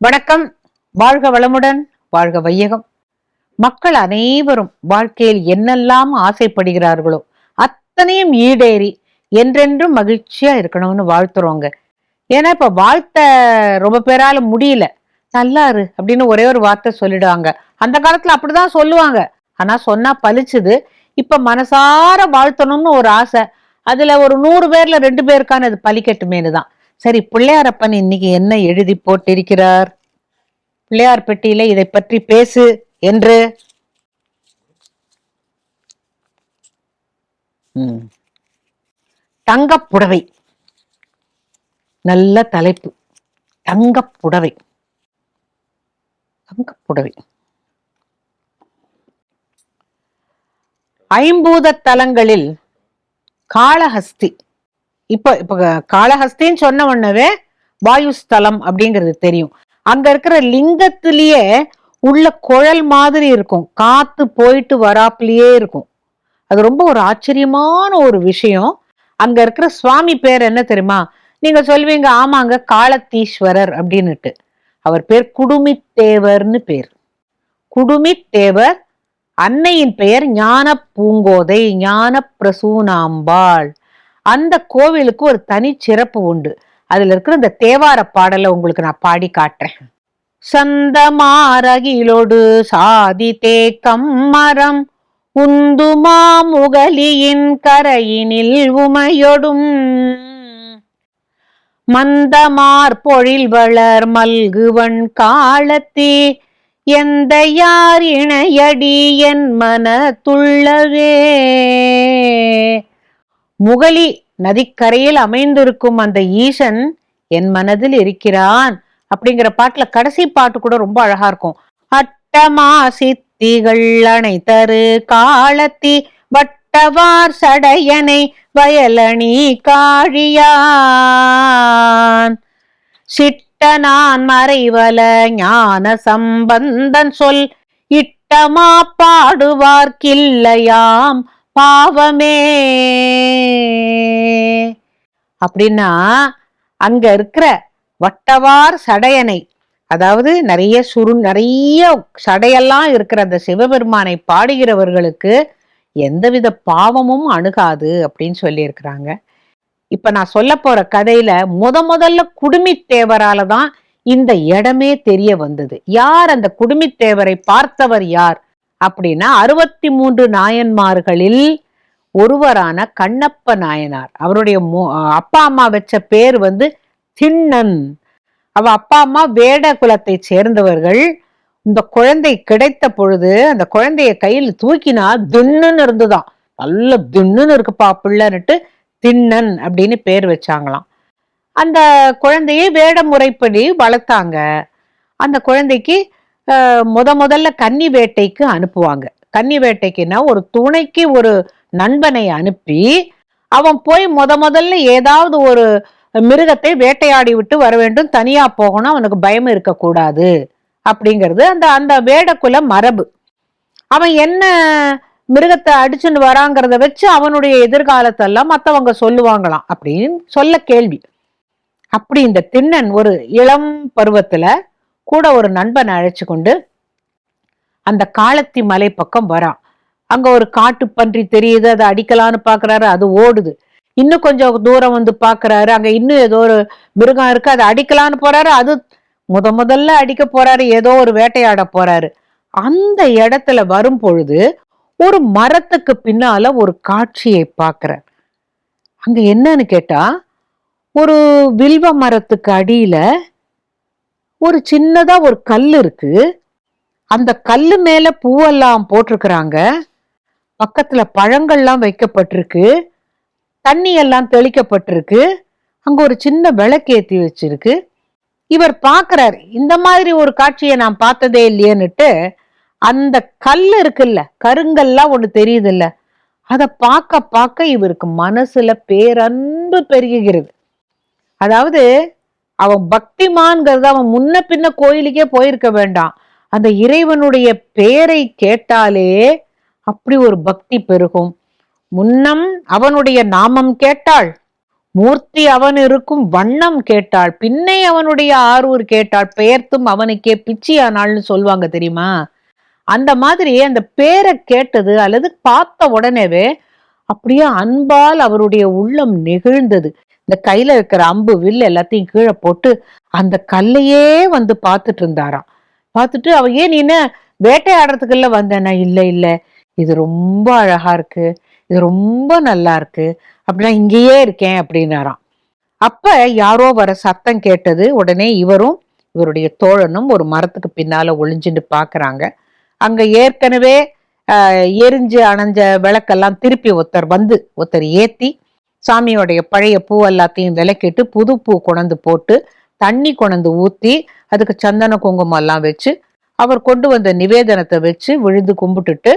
வணக்கம். வாழ்க வளமுடன் வாழ்க வையகம். மக்கள் அனைவரும் வாழ்க்கையில் என்னெல்லாம் ஆசைப்படுகிறார்களோ அத்தனையும் ஈடேறி என்றென்றும் மகிழ்ச்சியா இருக்கணும்னு வாழ்த்துறோங்க. ஏன்னா இப்ப வாழ்த்த ரொம்ப பேரால முடியல. நல்லா இரு அப்படின்னு ஒரே ஒரு வார்த்தை சொல்லிடுவாங்க. அந்த காலத்துல அப்படிதான் சொல்லுவாங்க. ஆனா சொன்னா பலிச்சுது இப்ப மனசார வாழ்த்தணும்னு ஒரு ஆசை. அதுல ஒரு நூறு பேர்ல ரெண்டு பேருக்கான அது பலிக்கட்டுமேனு தான் சரி பிள்ளையாரப்பன் இன்னைக்கு என்ன எழுதி போட்டிருக்கிறார்? பிள்ளையார் பெட்டியில இதை பற்றி பேசு என்று. தங்கப்புடவை. நல்ல தலைப்பு. தங்கப்புடவை. தங்கப்புடவை. ஐம்பூத தலங்களில் காளஹஸ்தி. இப்ப இப்ப காளஹஸ்தின்னு சொன்ன உடனே வாயு ஸ்தலம் அப்படிங்கிறது தெரியும். அங்க இருக்கிற லிங்கத்திலேயே உள்ள குழல் மாதிரி இருக்கும். காத்து போயிட்டு வராப்புலயே இருக்கும். அது ரொம்ப ஒரு ஆச்சரியமான ஒரு விஷயம். அங்க இருக்கிற சுவாமி பேர் என்ன தெரியுமா? நீங்க சொல்வீங்க ஆமாங்க காலத்தீஸ்வரர் அப்படின்னுட்டு. அவர் பேர் குடுமித்தேவர்னு பேர். குடுமித்தேவர் அன்னையின் பெயர் ஞான பூங்கோதை ஞான பிரசூனாம்பாள் அந்த கோவிலுக்கு ஒரு தனி சிறப்பு உண்டு. அதுல இருக்கிற இந்த தேவார பாடலை உங்களுக்கு நான் பாடி காட்டுறேன். சந்தமாரகிலோடு சாதி தேக்கம் மரம் உந்துமா முகலியின் கரையினில் உமையொடும். மந்தமார் பொழில் வளர் மல்குவன் காலத்தே எந்த யார் இணையடி என் மன துள்ளவே. முகலி நதிக்கரையில் அமைந்திருக்கும் அந்த ஈசன் என் மனதில் இருக்கிறான் அப்படிங்கிற பாட்டுல கடைசி பாட்டு கூட ரொம்ப அழகா இருக்கும். அட்டமா சித்திகள் அணைத்தரு காலத்தி வட்டவார் சடையனை வயலணி காழியான். சிட்டனான் மறைவல ஞான சம்பந்தன் சொல் இட்டமா பாடுவார்க்கில்லையாம். பாவமே. அப்படின்னா அங்க இருக்கிற வட்டவார் சடையனை அதாவது நிறைய சுரு நிறைய சடையெல்லாம் இருக்கிற அந்த சிவபெருமானை பாடுகிறவர்களுக்கு எந்தவித பாவமும் அணுகாது அப்படின்னு சொல்லியிருக்கிறாங்க. இப்ப நான் சொல்ல போற கதையில முத முதல்ல குடுமித்தேவரால தான் இந்த இடமே தெரிய வந்தது. யார் அந்த குடுமித்தேவரை பார்த்தவர் யார்? அப்படின்னா அறுபத்தி மூன்று நாயன்மார்களில் ஒருவரான கண்ணப்ப நாயனார். அவருடைய மு- அப்பா அம்மா வச்ச பேர் வந்து திண்ணன். அவ அப்பா அம்மா வேட குலத்தை சேர்ந்தவர்கள். இந்த குழந்தை கிடைத்த பொழுது அந்த குழந்தைய கையில் தூக்கினா தின்னுன்னு இருந்துதான். நல்ல தின்னுன்னு இருக்குப்பா பிள்ளைன்னுட்டு திண்ணன் அப்படின்னு பேர் வச்சாங்களாம். அந்த குழந்தையை வேட முறைப்படி வளர்த்தாங்க. அந்த குழந்தைக்கு முத முதல்ல கன்னி வேட்டைக்கு அனுப்புவாங்க. கன்னி வேட்டைக்குன்னா ஒரு துணைக்கு ஒரு நண்பனை அனுப்பி அவன் போய் முத முதல்ல ஏதாவது ஒரு மிருகத்தை வேட்டையாடி விட்டு வர வேண்டும். தனியா போகணும். அவனுக்கு பயம் இருக்கக்கூடாது. அப்படிங்கிறது அந்த அந்த வேடக்குல மரபு. அவன் என்ன மிருகத்தை அடிச்சுன்னு வராங்கிறத வச்சு அவனுடைய எதிர்காலத்தெல்லாம் மற்றவங்க சொல்லுவாங்களாம் அப்படின்னு சொல்ல கேள்வி. அப்படி இந்த திண்ணன் ஒரு இளம் பருவத்துல கூட ஒரு நண்பனை அழைச்சு கொண்டு அந்த காலத்தி மலை பக்கம் வரான் அங்க ஒரு காட்டு பன்றி தெரியுது அதை அடிக்கலான்னு பாக்குறாரு அது ஓடுது. இன்னும் கொஞ்சம் தூரம் வந்து பாக்குறாரு அங்க இன்னும் ஏதோ ஒரு மிருகம் இருக்கு அதை அடிக்கலான்னு போறாரு அது முத முதல்ல அடிக்க போறாரு ஏதோ ஒரு வேட்டையாட போறாரு. அந்த இடத்துல வரும் பொழுது ஒரு மரத்துக்கு பின்னால ஒரு காட்சியை பார்க்கிறார் அங்க என்னன்னு கேட்டா ஒரு வில்வ மரத்துக்கு அடியில ஒரு சின்னதா ஒரு கல் இருக்கு. அந்த கல்லு மேல பூவெல்லாம் போட்டிருக்கிறாங்க. பக்கத்துல பழங்கள்லாம் வைக்கப்பட்டிருக்கு. தண்ணி எல்லாம் தெளிக்கப்பட்டிருக்கு. அங்க ஒரு சின்ன விளக்கேத்தி வச்சிருக்கு. இவர் பார்க்கறாரு இந்த மாதிரி ஒரு காட்சியை நான் பார்த்ததே இல்லையேன்னுட்டு அந்த கல் இருக்குல்ல கருங்கல்லாம் ஒண்ணு தெரியுது இல்ல அதை பார்க்க பார்க்க இவருக்கு மனசுல பேரன்பு பெருகுகிறது. அதாவது அவன் பக்திமான்கிறது அவன் முன்ன பின்ன கோயிலுக்கே போயிருக்க வேண்டாம். அந்த இறைவனுடைய பெயரை கேட்டாலே அப்படி ஒரு பக்தி பெருகும். முன்னம் அவனுடைய நாமம் கேட்டாள் மூர்த்தி அவன் இருக்கும் வண்ணம் கேட்டாள் பின்னை அவனுடைய ஆரூர் கேட்டாள் பெயர்த்தும் அவனுக்கே பிச்சியானாள்னு சொல்லுவாங்க தெரியுமா? அந்த மாதிரி அந்த பேரை கேட்டது அல்லது பார்த்த உடனேவே அப்படியே அன்பால் அவருடைய உள்ளம் நெகிழ்ந்தது. இந்த கையில இருக்கிற அம்பு வில் எல்லாத்தையும் கீழே போட்டு அந்த கல்லையே வந்து பார்த்துட்டு இருந்தாராம். பார்த்துட்டு அவ ஏன் நீ என்ன வேட்டையாடுறதுக்குள்ள வந்தேனா இல்லை இல்லை. இது ரொம்ப அழகா இருக்கு. இது ரொம்ப நல்லா இருக்கு. அப்படின்னா இங்கேயே இருக்கேன் அப்படின்னாராம். அப்ப யாரோ வர சத்தம் கேட்டது உடனே இவரும் இவருடைய தோழனும் ஒரு மரத்துக்கு பின்னால ஒளிஞ்சுட்டு பாக்குறாங்க அங்க ஏற்கனவே எரிஞ்சு அணைஞ்ச விளக்கெல்லாம் திருப்பி ஒருத்தர் வந்து ஒருத்தர் ஏத்தி சாமியோடைய பழைய பூ எல்லாத்தையும் விலக்கிட்டு புது பூ கொண்டு போட்டு தண்ணி கொண்டு ஊற்றி அதுக்கு சந்தன குங்குமம் எல்லாம் வச்சு அவர் கொண்டு வந்த நிவேதனத்தை வச்சு விழுந்து கும்பிட்டுட்டு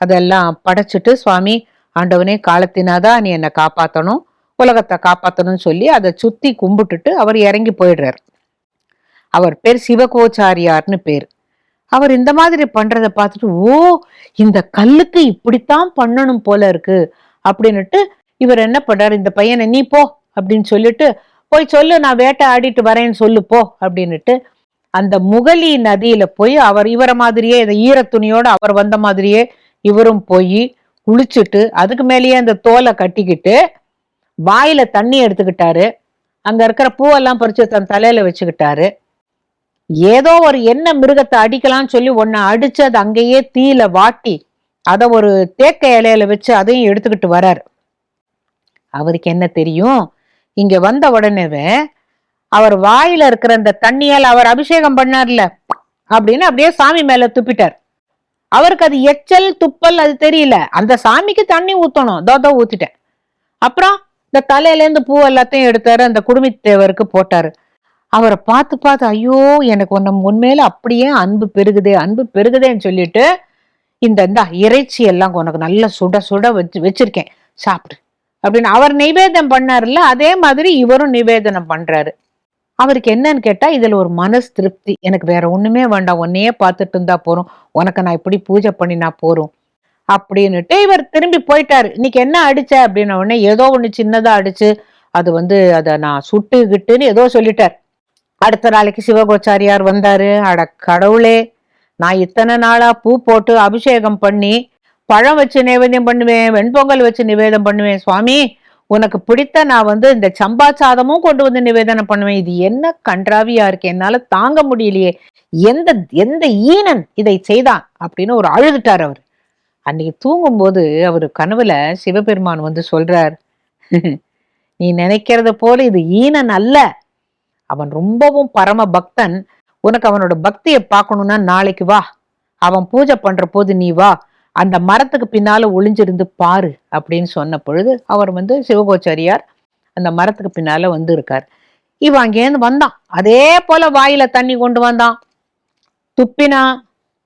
அதெல்லாம் படைச்சிட்டு சுவாமி ஆண்டவனே காலத்தினாதான் நீ என்னை காப்பாற்றணும் உலகத்தை காப்பாற்றணும்னு சொல்லி அதை சுற்றி கும்பிட்டுட்டு அவர் இறங்கி போயிடுறார். அவர் பேர் சிவகோச்சாரியார்னு பேர். அவர் இந்த மாதிரி பண்ணுறதை பார்த்துட்டு ஓ இந்த கல்லுக்கு இப்படித்தான் பண்ணணும் போல இருக்கு. அப்படின்னுட்டு இவர் என்ன பண்றாரு? இந்த பையனை நீ போ அப்படின்னு சொல்லிட்டு போய் சொல்லு நான் வேட்டை ஆடிட்டு வரேன்னு சொல்லு போ அப்படின்னுட்டு அந்த முகலி நதியில போய் அவர் இவரை மாதிரியே இந்த ஈரத்துணியோட அவர் வந்த மாதிரியே இவரும் போய் குளிச்சுட்டு அதுக்கு மேலேயே அந்த தோலை கட்டிக்கிட்டு வாயில தண்ணி எடுத்துக்கிட்டாரு. அங்க இருக்கிற பூவெல்லாம் பறிச்சு தன் தலையில வச்சுக்கிட்டாரு. ஏதோ ஒரு என்ன மிருகத்தை அடிக்கலாம்னு சொல்லி ஒன்ன அடிச்சு அது அங்கேயே தீயில வாட்டி அதை ஒரு தேக்க இலையில வச்சு அதையும் எடுத்துக்கிட்டு வரார். அவருக்கு என்ன தெரியும்? இங்க வந்த உடனேவே அவர் வாயில இருக்கிற அந்த தண்ணியால் அவர் அபிஷேகம் பண்ணார்ல அப்படின்னு அப்படியே சாமி மேல துப்பிட்டார். அவருக்கு அது எச்சல் துப்பல் அது தெரியல. அந்த சாமிக்கு தண்ணி ஊத்தணும். தோதோ ஊத்திட்டேன். அப்புறம் இந்த தலையிலேருந்து பூ எல்லாத்தையும் எடுத்தாரு. அந்த குடும்பத்தேவருக்கு போட்டாரு. அவரை பார்த்து பார்த்து ஐயோ எனக்கு உன்ன உண்மையில அப்படியே அன்பு பெருகுதே அன்பு பெருகுதேன்னு சொல்லிட்டு இந்த இந்த இறைச்சி எல்லாம் உனக்கு நல்லா சுட சுட வச்சு வச்சிருக்கேன். சாப்பிடு. அப்படின்னு அவர் நிவேதனம் பண்ணார்ல அதே மாதிரி இவரும் நிவேதனம் பண்றாரு. அவருக்கு என்னன்னு கேட்டா இதுல ஒரு மனசு திருப்தி எனக்கு வேற ஒண்ணுமே வேண்டாம் உன்னையே பார்த்துட்டு இருந்தா போறோம். உனக்கு நான் இப்படி பூஜை பண்ணினா போறோம். அப்படின்னுட்டு இவர் திரும்பி போயிட்டாரு. இன்னைக்கு என்ன அடிச்ச அப்படின்ன உடனே ஏதோ ஒண்ணு சின்னதா அடிச்சு அது வந்து அதை நான் சுட்டுக்கிட்டுன்னு ஏதோ சொல்லிட்டார். அடுத்த நாளைக்கு சிவகோச்சாரியார் வந்தாரு. அட கடவுளே நான் இத்தனை நாளா பூ போட்டு அபிஷேகம் பண்ணி பழம் வச்சு நைவேத்தியம் பண்ணுவேன் வெண்பொங்கல் வச்சு நிவேதம் பண்ணுவேன். சுவாமி உனக்கு பிடித்த நான் வந்து இந்த சம்பா சாதமும் கொண்டு வந்து நிவேதனம் பண்ணுவேன். இது என்ன கன்றாவியா இருக்கு? என்னால தாங்க முடியலையே. எந்த எந்த ஈனன் இதை செய்தான்? அப்படின்னு ஒரு அழுதுட்டார் அவர். அன்னைக்கு தூங்கும்போது அவர் கனவுல சிவபெருமான் வந்து சொல்றார் நீ நினைக்கிறத போல இது ஈனன் அல்ல. அவன் ரொம்பவும் பரம பக்தன். உனக்கு அவனோட பக்தியை பார்க்கணும்னா நாளைக்கு வா. அவன் பூஜை பண்ற போது நீ வா. அந்த மரத்துக்கு பின்னால ஒளிஞ்சிருந்து பாரு அப்படின்னு சொன்ன பொழுது அவர் வந்து சிவகோச்சாரியார் அந்த மரத்துக்கு பின்னால வந்து இருக்கார் இவன் அங்கேருந்து வந்தான். அதே போல வாயில தண்ணி கொண்டு வந்தான். துப்பினான்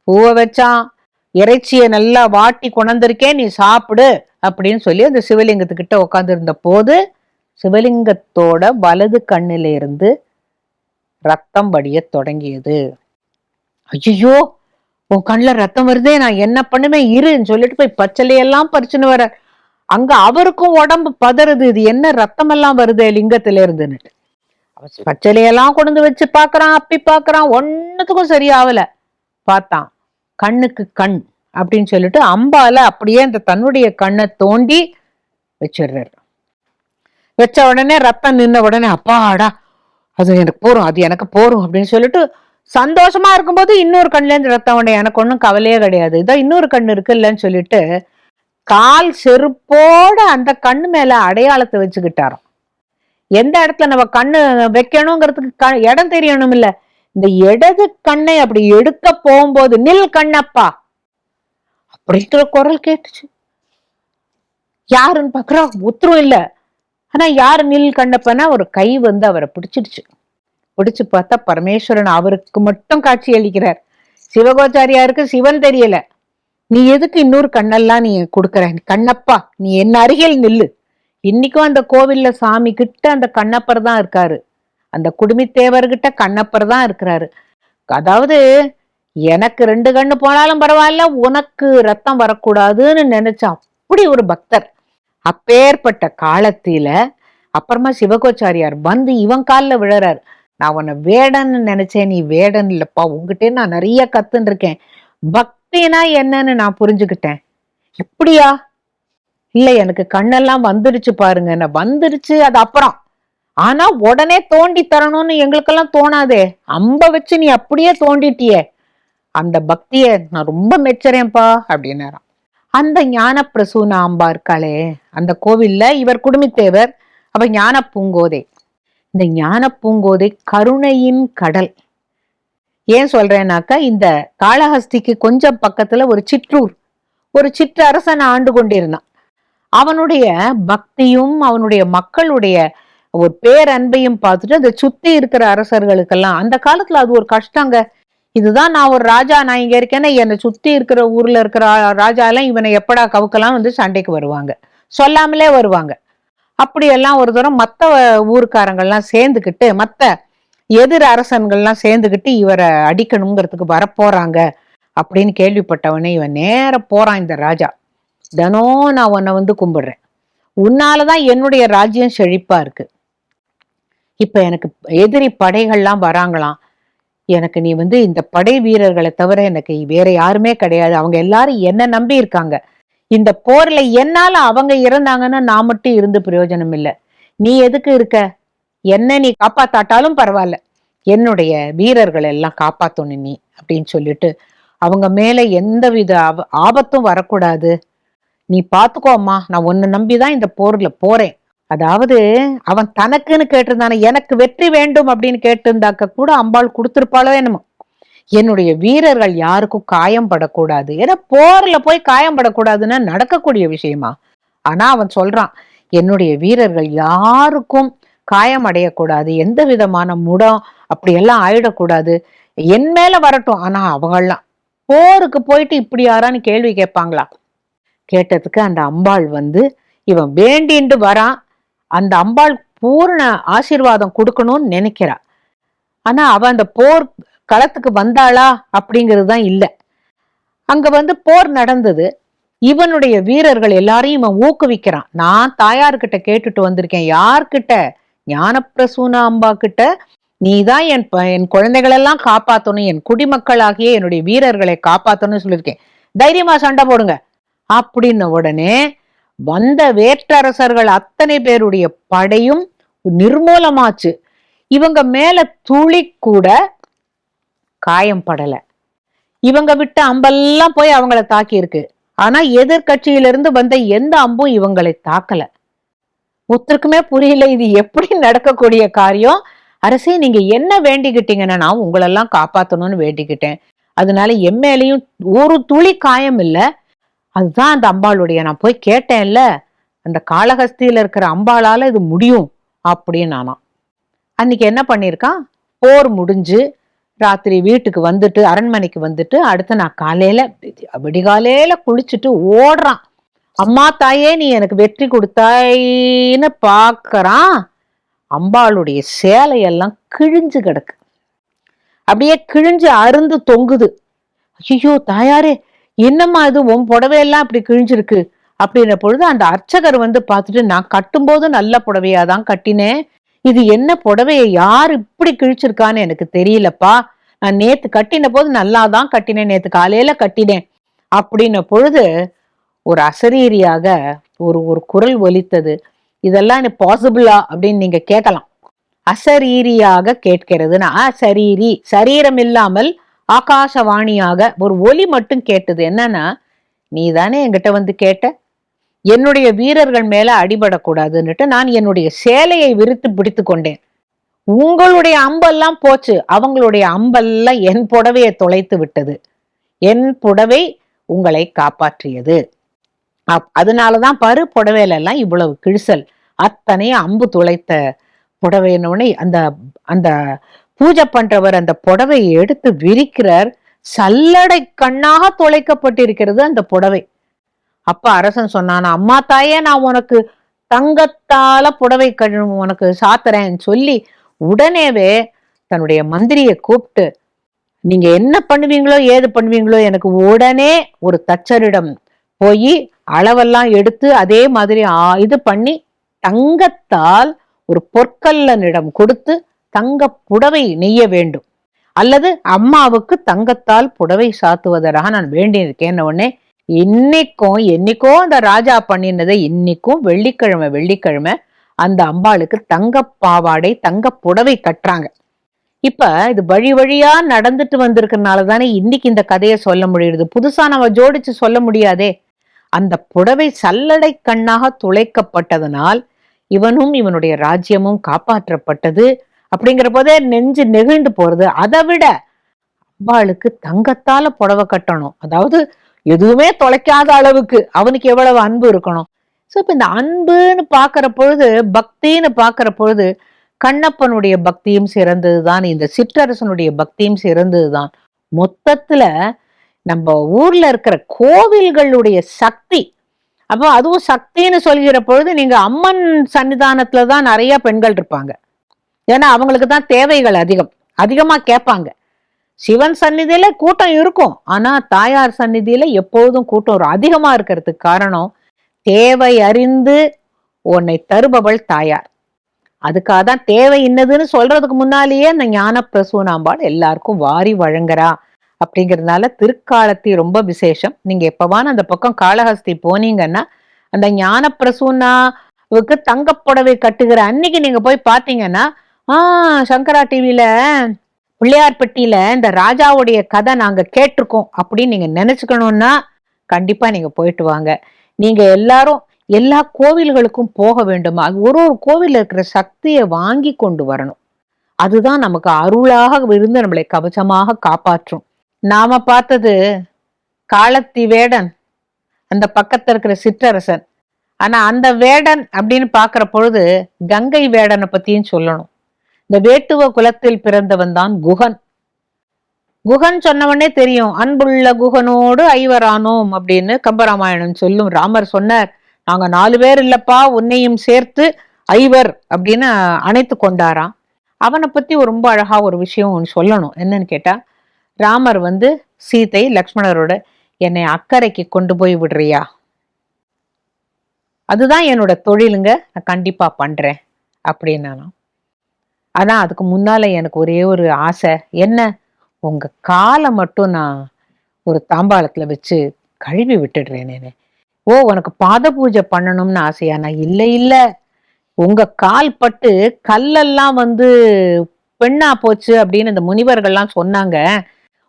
பூவை வச்சான். இறைச்சியை நல்லா வாட்டி கொண்டிருக்கேன் நீ சாப்பிடு அப்படின்னு சொல்லி அந்த சிவலிங்கத்துக்கிட்ட உட்காந்துருந்த போது சிவலிங்கத்தோட வலது கண்ணில இருந்து ரத்தம் வடியத் தொடங்கியது. ஐயோ உன் கண்ணுல ரத்தம் வருதே நான் என்ன பண்ணுவேன் இருன்னு சொல்லிட்டு போய் பச்சலையெல்லாம் பறிச்சுன்னு வர. அங்க அவருக்கும் உடம்பு பதறுது இது என்ன ரத்தம் எல்லாம் வருதே லிங்கத்துல இருந்துன்னு அவன் கொண்டு வச்சு பாக்குறான் அப்பி பாக்குறான் ஒன்னுத்துக்கும் சரியாவல. பார்த்தான் கண்ணுக்கு கண் அப்படின்னு சொல்லிட்டு அம்பால அப்படியே அந்த தன்னுடைய கண்ணை தோண்டி வச்சிடுறாரு. வச்ச உடனே ரத்தம் நின்ன உடனே அப்பாடா அது எனக்கு போறோம் அது எனக்கு போறோம் அப்படின்னு சொல்லிட்டு சந்தோஷமா இருக்கும்போது இன்னொரு கண்லேருந்து ரத்தம் உடனே எனக்கு ஒன்றும் கவலையே கிடையாது. இதோ இன்னொரு கண்ணு இருக்குல்லன்னு சொல்லிட்டு கால் செருப்போட அந்த கண்ணு மேல அடையாளத்தை வச்சுக்கிட்டாராம். எந்த இடத்துல நம்ம கண்ணு வைக்கணுங்கிறதுக்கு க- இடம் தெரியணும் இல்ல இந்த இடது கண்ணை அப்படி எடுக்க போகும்போது நில் கண்ணப்பா. அப்படிங்கிற குரல் கேட்டுச்சு. யாருன்னு பாக்குறா? உத்தரவும் இல்ல. ஆனா யாரு நில் கண்ணப்பனா ஒரு கை வந்து அவரை பிடிச்சிடுச்சு. பிடிச்சு பார்த்தா பரமேஸ்வரன் அவருக்கு மட்டும் காட்சி அளிக்கிறார். சிவகோச்சாரியாருக்கு சிவன் தெரியல. நீ எதுக்கு இன்னொரு கண்ணெல்லாம் நீ கொடுக்குற? கண்ணப்பா நீ என்ன அருகில் நில்லு. இன்னைக்கும் அந்த கோவில்ல சாமி கிட்ட அந்த கண்ணப்பர் தான் இருக்காரு. அந்த குடுமித்தேவர்கிட்ட கண்ணப்பர் தான் இருக்கிறாரு. அதாவது எனக்கு ரெண்டு கண்ணு போனாலும் பரவாயில்ல உனக்கு ரத்தம் வரக்கூடாதுன்னு நினைச்ச அப்படி ஒரு பக்தர். அப்பேற்பட்ட காலத்தில அப்புறமா சிவகோச்சாரியார் வந்து இவன் காலில் விழறாரு. நான் உன்னை வேடன்னு நினைச்சேன் நீ வேடன் இல்லப்பா. உங்ககிட்ட நான் நிறைய கத்துன்னு இருக்கேன் பக்தினா என்னன்னு நான் புரிஞ்சுக்கிட்டேன். இப்படியா இல்ல எனக்கு கண்ணெல்லாம் வந்துருச்சு பாருங்க. நான் வந்துருச்சு அது அப்புறம். ஆனா உடனே தோண்டி தரணும்னு எங்களுக்கெல்லாம் தோணாதே. அம்ப வச்சு நீ அப்படியே தோண்டிட்டியே. அந்த பக்திய நான் ரொம்ப மெச்சறேன்ப்பா அப்படின்னாராம். அந்த ஞான பிரசூன அம்பா இருக்காளே அந்த கோவில்ல இவர் குடுமித்தேவர் அவ ஞான பூங்கோதை இந்த ஞான பூங்கோதை கருணையின் கடல். ஏன் சொல்றேன்னாக்கா இந்த காளஹஸ்திக்கு கொஞ்சம் பக்கத்துல ஒரு சிற்றூர் ஒரு சிற்றரசன் ஆண்டு கொண்டிருந்தான். அவனுடைய பக்தியும் அவனுடைய மக்களுடைய ஒரு பேரன்பையும் பார்த்துட்டு அந்த சுத்தி இருக்கிற அரசர்களுக்கெல்லாம் அந்த காலத்துல அது ஒரு கஷ்டங்க. இதுதான் நான் ஒரு ராஜா நான் இங்க இருக்கேன்னா என்னை சுத்தி இருக்கிற ஊர்ல இருக்கிற ராஜா எல்லாம் இவனை எப்படா கவுக்கலாம் வந்து சண்டைக்கு வருவாங்க. சொல்லாமலே வருவாங்க. அப்படியெல்லாம் ஒரு தூரம் மற்ற ஊருக்காரங்கள்லாம் சேர்ந்துக்கிட்டு மற்ற எதிர் அரசன்கள்லாம் சேர்ந்துக்கிட்டு இவரை அடிக்கணுங்கிறதுக்கு வரப்போறாங்க அப்படின்னு கேள்விப்பட்டவனே இவன் நேர போறான் இந்த ராஜா. தினம் நான் உன்னை வந்து கும்பிடுறேன். உன்னாலதான் என்னுடைய ராஜ்யம் செழிப்பா இருக்கு. இப்ப எனக்கு எதிரி படைகள்லாம் வராங்களாம். எனக்கு நீ வந்து இந்த படை வீரர்களை தவிர எனக்கு வேற யாருமே கிடையாது. அவங்க எல்லாரும் என்ன நம்பி இருக்காங்க. இந்த போர்ல என்னால அவங்க இறந்தாங்கன்னா நான் மட்டும் இருந்து பிரயோஜனம் இல்லை. நீ எதுக்கு இருக்க? என்ன நீ காப்பாத்தாட்டாலும் பரவாயில்ல. என்னுடைய வீரர்கள் எல்லாம் காப்பாத்தணும் நீ அப்படின்னு சொல்லிட்டு அவங்க மேல எந்த வித ஆபத்தும் வரக்கூடாது. நீ பாத்துக்கோ அம்மா நான் உன்னை நம்பிதான் இந்த போர்ல போறேன். அதாவது அவன் தனக்குன்னு கேட்டிருந்தானே எனக்கு வெற்றி வேண்டும் அப்படின்னு கேட்டிருந்தாக்க கூட அம்பாள் கொடுத்துருப்பாளோ என்னமோ. என்னுடைய வீரர்கள் யாருக்கும் காயம் படக்கூடாது. ஏன்னா போர்ல போய் காயம் படக்கூடாதுன்னா நடக்கக்கூடிய விஷயமா? ஆனா அவன் சொல்றான் என்னுடைய வீரர்கள் யாருக்கும் காயம் அடையக்கூடாது. எந்த விதமான முடம் அப்படியெல்லாம் ஆயிடக்கூடாது. என் மேல வரட்டும். ஆனா அவங்கெல்லாம் போருக்கு போயிட்டு இப்படி யாரான்னு கேள்வி கேட்பாங்களா? கேட்டதுக்கு அந்த அம்பாள் வந்து இவன் வேண்டிண்டு வரான். அந்த அம்பாள் பூர்ண ஆசீர்வாதம் கொடுக்கணும்னு நினைக்கிறா. ஆனா அவன் அந்த போர் களத்துக்கு வந்தாளா அப்படிங்கிறது தான் இல்லை. அங்க வந்து போர் நடந்தது. இவனுடைய வீரர்கள் எல்லாரையும் இவன் ஊக்குவிக்கிறான். நான் தாயார்கிட்ட கேட்டுட்டு வந்திருக்கேன். யார்கிட்ட? ஞானப்பிரசூன அம்பா கிட்ட நீ தான் என் என் குழந்தைகளெல்லாம் காப்பாத்தணும். என் குடிமக்களாகிய என்னுடைய வீரர்களை காப்பாத்தணும்னு சொல்லியிருக்கேன். தைரியமா சண்டை போடுங்க. அப்படின்ன உடனே வந்த வேற்றரசர்கள் அத்தனை பேருடைய படையும் நிர்மூலமாச்சு. இவங்க மேல துளி கூட காயம் படல. இவங்க விட்ட அம்பெல்லாம் போய் அவங்கள தாக்கி இருக்கு ஆனா எதிர்கட்சியிலிருந்து வந்த எந்த அம்பும் இவங்களை தாக்கல. ஒருத்தருக்குமே புரியல இது எப்படி நடக்கக்கூடிய காரியம்? அரசே நீங்க என்ன வேண்டிக்கிட்டீங்கன்னா நான் உங்களெல்லாம் காப்பாத்தணும்னு வேண்டிக்கிட்டேன். அதனால எம்மேலையும் ஒரு துளி காயம் இல்லை. அதுதான் அந்த அம்பாளுடைய நான் போய் கேட்டேன்ல அந்த காளஹஸ்தியில இருக்கிற அம்பாளால இது முடியும் அப்படின்னு நானா அன்னைக்கு என்ன பண்ணிருக்கான் போர் முடிஞ்சு ராத்திரி வீட்டுக்கு வந்துட்டு அரண்மனைக்கு வந்துட்டு அடுத்து நான் காலையில விடிகாலையில குளிச்சுட்டு ஓடுறான். அம்மா தாயே நீ எனக்கு வெற்றி கொடுத்தாயின்னு பாக்குறான். அம்பாளுடைய சேலையெல்லாம் கிழிஞ்சு கிடக்கு. அப்படியே கிழிஞ்சு அருந்து தொங்குது. ஐயோ தாயாரே என்னம்மா இது? உன் புடவையெல்லாம் அப்படி கிழிஞ்சிருக்கு. அப்படின்ற பொழுது அந்த அர்ச்சகர் வந்து பார்த்துட்டு நான் கட்டும்போது நல்ல புடவையா தான் கட்டினேன். இது என்ன புடவைய யார் இப்படி கிழிச்சிருக்கான்னு எனக்கு தெரியலப்பா. நான் நேத்து கட்டின போது நல்லா தான் கட்டினேன் நேத்து காலையில கட்டினேன். அப்படின்ன பொழுது ஒரு அசரீரியாக ஒரு ஒரு குரல் ஒலித்தது. இதெல்லாம் பாசிபிளா அப்படின்னு நீங்க கேட்கலாம். அசரீரியாக கேட்கிறதுனா சரீரி சரீரம் இல்லாமல் ஆகாசவாணியாக ஒரு ஒலி மட்டும் கேட்டது. என்னன்னா நீ தானே என்கிட்ட வந்து கேட்ட? என்னுடைய வீரர்கள் மேல அடிபடக்கூடாதுன்னுட்டு நான் என்னுடைய சேலையை விரித்து பிடித்து கொண்டேன் உங்களுடைய அம்பெல்லாம் போச்சு. அவங்களுடைய அம்பெல்லாம் என் புடவையை தொலைத்து விட்டது. என் புடவை உங்களை காப்பாற்றியது. அதனாலதான் பரு புடவையில எல்லாம் இவ்வளவு கிழிசல். அத்தனை அம்பு துளைத்த புடவையினோடனே அந்த அந்த பூஜை பண்றவர் அந்த புடவையை எடுத்து விரிக்கிறார். சல்லடை கண்ணாக தொலைக்கப்பட்டிருக்கிறது அந்த புடவை. அப்ப அரசன் சொன்னான் அம்மா தாயே நான் உனக்கு தங்கத்தால புடவை உனக்கு சாத்துறேன்னு சொல்லி உடனேவே தன்னுடைய மந்திரியை கூப்பிட்டு நீங்க என்ன பண்ணுவீங்களோ ஏது பண்ணுவீங்களோ எனக்கு உடனே ஒரு தச்சரிடம் போய் அளவெல்லாம் எடுத்து அதே மாதிரி இது பண்ணி தங்கத்தால் ஒரு பொற்கல்லனிடம் கொடுத்து தங்க புடவை நெய்ய வேண்டும். அல்லது அம்மாவுக்கு தங்கத்தால் புடவை சாத்துவதற்காக நான் வேண்டியிருக்கேன் உடனே இன்னைக்கும் என்னைக்கோ அந்த ராஜா பண்ணினதை இன்னைக்கும் வெள்ளிக்கிழமை வெள்ளிக்கிழமை அந்த அம்பாளுக்கு தங்க பாவாடை தங்க புடவை கட்டுறாங்க. இப்ப இது வழி வழியா நடந்துட்டு வந்திருக்கனால தானே இன்னைக்கு இந்த கதையை சொல்ல முடியுது. புதுசா நம்ம ஜோடிச்சு சொல்ல முடியாதே. அந்த புடவை சல்லடை கண்ணாக துளைக்கப்பட்டதனால் இவனும் இவனுடைய ராஜ்யமும் காப்பாற்றப்பட்டது. அப்படிங்கிற போதே நெஞ்சு நெகிழ்ந்து போறது. அதை விட அம்பாளுக்கு தங்கத்தால புடவை கட்டணும். அதாவது எதுவுமே தொலைக்காத அளவுக்கு அவனுக்கு எவ்வளவு அன்பு இருக்கணும். ஸோ இப்போ இந்த அன்புன்னு பார்க்குற பொழுது பக்தின்னு பார்க்குற பொழுது கண்ணப்பனுடைய பக்தியும் சிறந்ததுதான் இந்த சிற்றரசனுடைய பக்தியும் சிறந்ததுதான். மொத்தத்தில் நம்ம ஊரில் இருக்கிற கோவில்களுடைய சக்தி அப்போ அதுவும் சக்தின்னு சொல்கிற பொழுது நீங்கள் அம்மன் சன்னிதானத்தில் தான் நிறைய பெண்கள் இருப்பாங்க. ஏன்னா அவங்களுக்கு தான் தேவைகள் அதிகம். அதிகமாக கேட்பாங்க. சிவன் சந்நிதியில் கூட்டம் இருக்கும். ஆனால் தாயார் சந்நிதியில் எப்போதும் கூட்டம் அதிகமாக அதிகமா இருக்கிறதுக்கு காரணம் தேவை அறிந்து உன்னை தருபவள் தாயார். அதுக்காக தான் தேவை இன்னதுன்னு சொல்றதுக்கு முன்னாலேயே அந்த ஞான பிரசூனாம்பாள் எல்லாருக்கும் வாரி வழங்குறா. அப்படிங்கிறதுனால திருக்காலத்தி ரொம்ப விசேஷம். நீங்க எப்பவான அந்த பக்கம் காளஹஸ்தி போனீங்கன்னா அந்த ஞான பிரசூனாவுக்கு தங்கப்புடவை கட்டுகிற அன்னைக்கு நீங்க போய் பாத்தீங்கன்னா ஆஹ் சங்கரா டிவியில பிள்ளையார்பட்டியில இந்த ராஜாவுடைய கதை நாங்க கேட்டிருக்கோம் அப்படின்னு நீங்க நினைச்சுக்கணும்னா கண்டிப்பா நீங்க போயிட்டு வாங்க. நீங்க எல்லாரும் எல்லா கோவில்களுக்கும் போக வேண்டும். ஒரு ஒரு கோவில் இருக்கிற சக்தியை வாங்கி கொண்டு வரணும். அதுதான் நமக்கு அருளாக இருந்து நம்மளை கவசமாக காப்பாற்றும். நாம பார்த்தது காலத்தி வேடன் அந்த பக்கத்துல இருக்கிற சிற்றரசன். ஆனா அந்த வேடன் அப்படின்னு பாக்குற பொழுது கங்கை வேடனை பத்தியும் சொல்லணும். இந்த வேட்டுவ குலத்தில் பிறந்தவன் தான் குகன். குகன் சொன்னவனே தெரியும். அன்புள்ள குகனோடு ஐவரானோம் அப்படின்னு கம்பராமாயணம் சொல்லும் ராமர் சொன்னார். நாங்க நாலு பேர் இல்லப்பா உன்னையும் சேர்த்து ஐவர் அப்படின்னு அணைத்து கொண்டாராம். அவனை பத்தி ரொம்ப அழகா ஒரு விஷயம் ஒன்று சொல்லணும். என்னன்னு கேட்டா ராமர் வந்து சீதை லக்ஷ்மணரோட என்னை அக்கறைக்கு கொண்டு போய் விடுறியா? அதுதான் என்னோட தொழிலுங்க. நான் கண்டிப்பா பண்றேன். அப்படின்னானா ஆனா அதுக்கு முன்னால எனக்கு ஒரே ஒரு ஆசை. என்ன? உங்க காலை மட்டும் நான் ஒரு தாம்பாளத்துல வச்சு கழுவி விட்டுடுறேன் ஓ உனக்கு பாத பூஜை பண்ணணும்னு ஆசையா? நான் இல்லை இல்லை. உங்க கால் பட்டு கல்லெல்லாம் வந்து பெண்ணா போச்சு அப்படின்னு இந்த முனிவர்கள்லாம் சொன்னாங்க.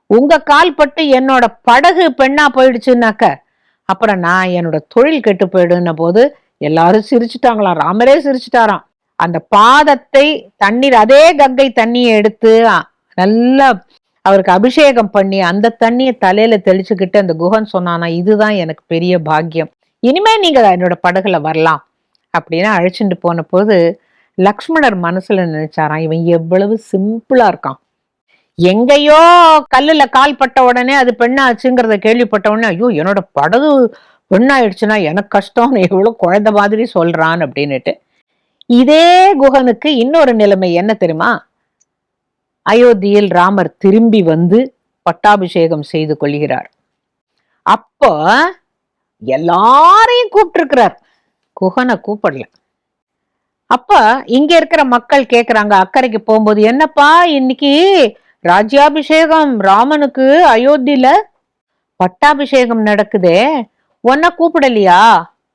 உங்க கால் பட்டு என்னோட படகு பெண்ணா போயிடுச்சுன்னாக்க அப்புறம் நான் என்னோட தொழில் கெட்டு போயிடுன போது எல்லாரும் சிரிச்சுட்டாங்களாம். ராமரே சிரிச்சுட்டாராம். அந்த பாதத்தை தண்ணீர் அதே கங்கை தண்ணியை எடுத்து நல்லா அவருக்கு அபிஷேகம் பண்ணி அந்த தண்ணியை தலையில தெளிச்சுக்கிட்டு அந்த குகன் சொன்னானா இதுதான் எனக்கு பெரிய பாக்கியம். இனிமே நீங்க என்னோட படகுல வரலாம். அப்படின்னு அழைச்சிட்டு போன போது லக்ஷ்மணர் மனசுல நினைச்சாராம் இவன் எவ்வளவு சிம்பிளா இருக்கான். எங்கேயோ கல்லுல கால் பட்ட உடனே அது பெண்ணாச்சுங்கிறத கேள்விப்பட்ட உடனே ஐயோ என்னோட படகு பெண்ணாயிடுச்சுன்னா எனக்கு கஷ்டம்னு எவ்வளோ குழந்த மாதிரி சொல்றான் அப்படின்னுட்டு. இதே குகனுக்கு இன்னொரு நிலைமை என்ன தெரியுமா? அயோத்தியில் ராமர் திரும்பி வந்து பட்டாபிஷேகம் செய்து கொள்கிறார். அப்போ எல்லாரையும் கூப்பிட்டுருக்கிறார். குகனை கூப்பிடல. அப்ப இங்க இருக்கிற மக்கள் கேக்குறாங்க அக்கறைக்கு போகும்போது என்னப்பா இன்னைக்கு ராஜ்யாபிஷேகம் ராமனுக்கு அயோத்தியில பட்டாபிஷேகம் நடக்குதே உன்னை கூப்பிடலையா?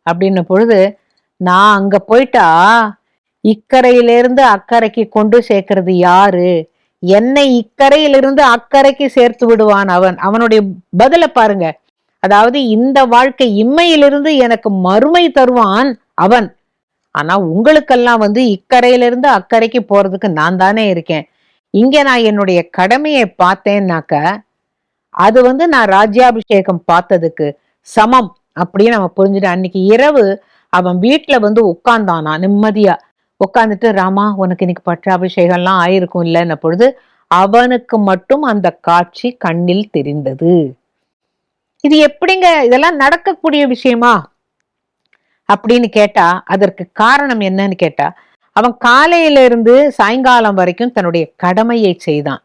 அப்படின்ன பொழுது நான் அங்க போயிட்டா இக்கரையிலிருந்து அக்கறைக்கு கொண்டு சேர்க்கறது யாரு? என்னை இக்கரையிலிருந்து அக்கறைக்கு சேர்த்து விடுவான் அவன். அவனுடைய பதில பாருங்க. அதாவது இந்த வாழ்க்கை இம்மையிலிருந்து எனக்கு மறுமை தருவான் அவன். ஆனா உங்களுக்கெல்லாம் வந்து இக்கரையிலிருந்து அக்கறைக்கு போறதுக்கு நான் தானே இருக்கேன். இங்க நான் என்னுடைய கடமையை பார்த்தேன்னாக்க அது வந்து நான் ராஜ்யாபிஷேகம் பார்த்ததுக்கு சமம் அப்படின்னு நம்ம புரிஞ்சுட்டேன் அன்னைக்கு இரவு அவன் வீட்டுல வந்து உட்கார்ந்தானா நிம்மதியா? உட்காந்துட்டு ராமா உனக்கு இன்னைக்கு பட்டாபிஷேகம்லாம் ஆயிருக்கும் இல்லைன்ன பொழுது அவனுக்கு மட்டும் அந்த காட்சி கண்ணில் தெரிந்தது. இது எப்படிங்க இதெல்லாம் நடக்கக்கூடிய விஷயமா? அப்படின்னு கேட்டா அதற்கு காரணம் என்னன்னு கேட்டா அவன் காலையில இருந்து சாயங்காலம் வரைக்கும் தன்னுடைய கடமையை செய்தான்.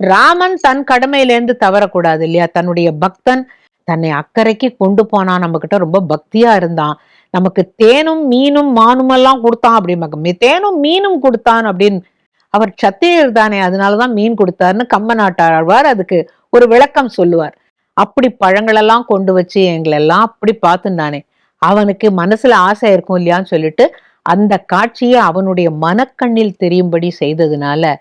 ராமன் தன் கடமையிலேருந்து தவறக்கூடாது இல்லையா? தன்னுடைய பக்தன் தன்னை அக்கறைக்கு கொண்டு போனான். நம்ம கிட்ட ரொம்ப பக்தியா இருந்தான். நமக்கு தேனும் மீனும் மானும் எல்லாம் கொடுத்தான் அப்படிம்பாங்க. தேனும் மீனும் கொடுத்தான் அப்படின்னு அவர் சத்திரியர் தானே அதனாலதான் மீன் கொடுத்தாருன்னு கம்ப நாட்டாழ்வார் அதுக்கு ஒரு விளக்கம் சொல்லுவார். அப்படி பழங்களெல்லாம் கொண்டு வச்சு எங்களெல்லாம் அப்படி பார்த்துந்தானே அவனுக்கு மனசுல ஆசை இருக்கும் இல்லையான்னு சொல்லிட்டு அந்த காட்சியை அவனுடைய மனக்கண்ணில் தெரியும்படி செய்ததுனால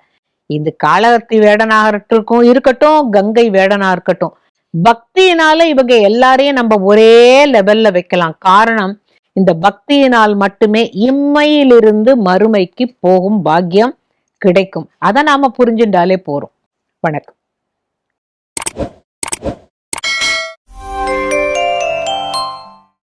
இந்த காளவர்த்தி வேடனாகட்டும் இருக்கட்டும் கங்கை வேடனா இருக்கட்டும் பக்தியினால இவங்க எல்லாரையும் நம்ம ஒரே லெவல்ல வைக்கலாம். காரணம் இந்த பக்தியினால் மட்டுமே இம்மையிலிருந்து மறுமைக்கு போகும் பாக்கியம் கிடைக்கும். அதை நாம புரிஞ்சுட்டாலே போறோம். வணக்கம்.